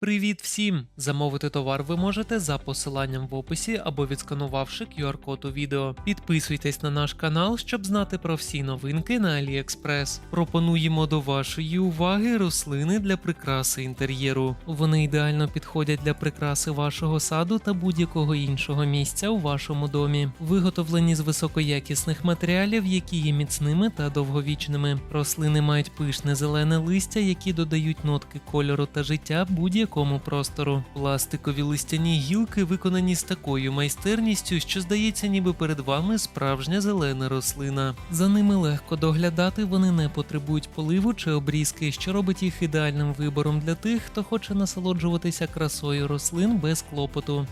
Привіт всім! Замовити товар ви можете за посиланням в описі або відсканувавши QR-код у відео. Підписуйтесь на наш канал, щоб знати про всі новинки на AliExpress. Пропонуємо до вашої уваги рослини для прикраси інтер'єру. Вони ідеально підходять для прикраси вашого саду та будь-якого іншого місця у вашому домі. Виготовлені з високоякісних матеріалів, які є міцними та довговічними. Рослини мають пишне зелене листя, які додають нотки кольору та життя будь-якому простору. Пластикові листяні гілки виконані з такою майстерністю, що здається, ніби перед вами справжня зелена рослина. За ними легко доглядати, вони не потребують поливу чи обрізки, що робить їх ідеальним вибором для тих, хто хоче насолоджуватися красою рослин без клопоту.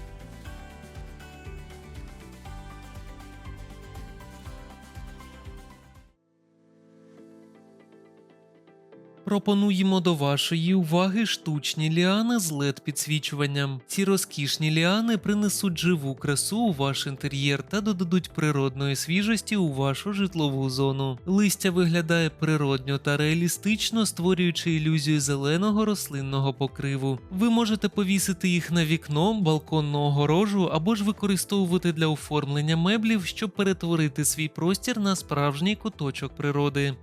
Пропонуємо до вашої уваги штучні ліани з led підсвічуванням. Ці розкішні ліани принесуть живу красу у ваш інтер'єр та додадуть природної свіжості у вашу житлову зону. Листя виглядає природньо та реалістично, створюючи ілюзію зеленого рослинного покриву. Ви можете повісити їх на вікно, балконну огорожу або ж використовувати для оформлення меблів, щоб перетворити свій простір на справжній куточок природи.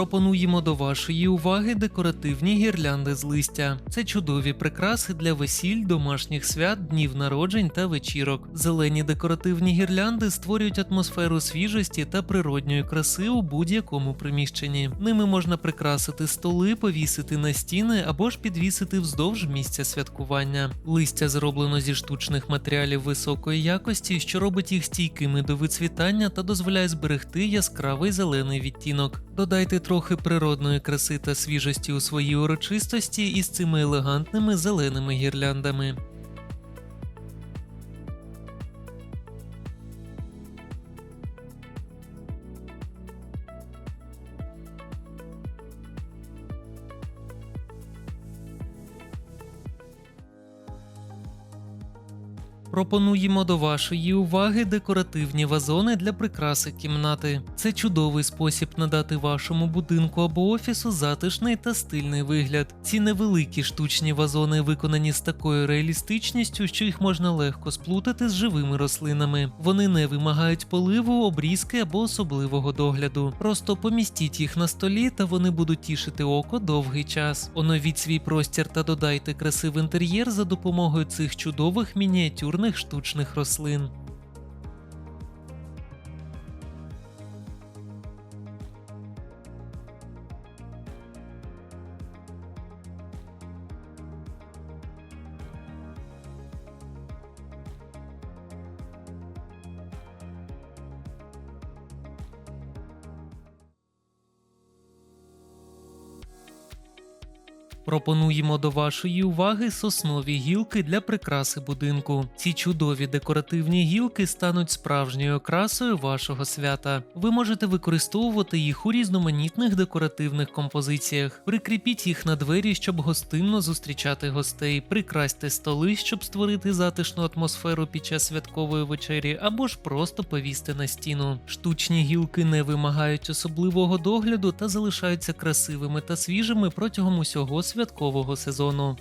Пропонуємо до вашої уваги декоративні гірлянди з листя. Це чудові прикраси для весіль, домашніх свят, днів народжень та вечірок. Зелені декоративні гірлянди створюють атмосферу свіжості та природньої краси у будь-якому приміщенні. Ними можна прикрасити столи, повісити на стіни або ж підвісити вздовж місця святкування. Листя зроблено зі штучних матеріалів високої якості, що робить їх стійкими до вицвітання та дозволяє зберегти яскравий зелений відтінок. Додайте трохи природної краси та свіжості у своїй урочистості із цими елегантними зеленими гірляндами. Пропонуємо до вашої уваги декоративні вазони для прикраси кімнати. Це чудовий спосіб надати вашому будинку або офісу затишний та стильний вигляд. Ці невеликі штучні вазони виконані з такою реалістичністю, що їх можна легко сплутати з живими рослинами. Вони не вимагають поливу, обрізки або особливого догляду. Просто помістіть їх на столі, та вони будуть тішити око довгий час. Оновіть свій простір та додайте краси в інтер'єр за допомогою цих чудових мініатюрних штучних рослин. Пропонуємо до вашої уваги соснові гілки для прикраси будинку. Ці чудові декоративні гілки стануть справжньою окрасою вашого свята. Ви можете використовувати їх у різноманітних декоративних композиціях. Прикріпіть їх на двері, щоб гостинно зустрічати гостей. Прикрасьте столи, щоб створити затишну атмосферу під час святкової вечері, або ж просто повісьте на стіну. Штучні гілки не вимагають особливого догляду та залишаються красивими та свіжими протягом усього святкового сезону.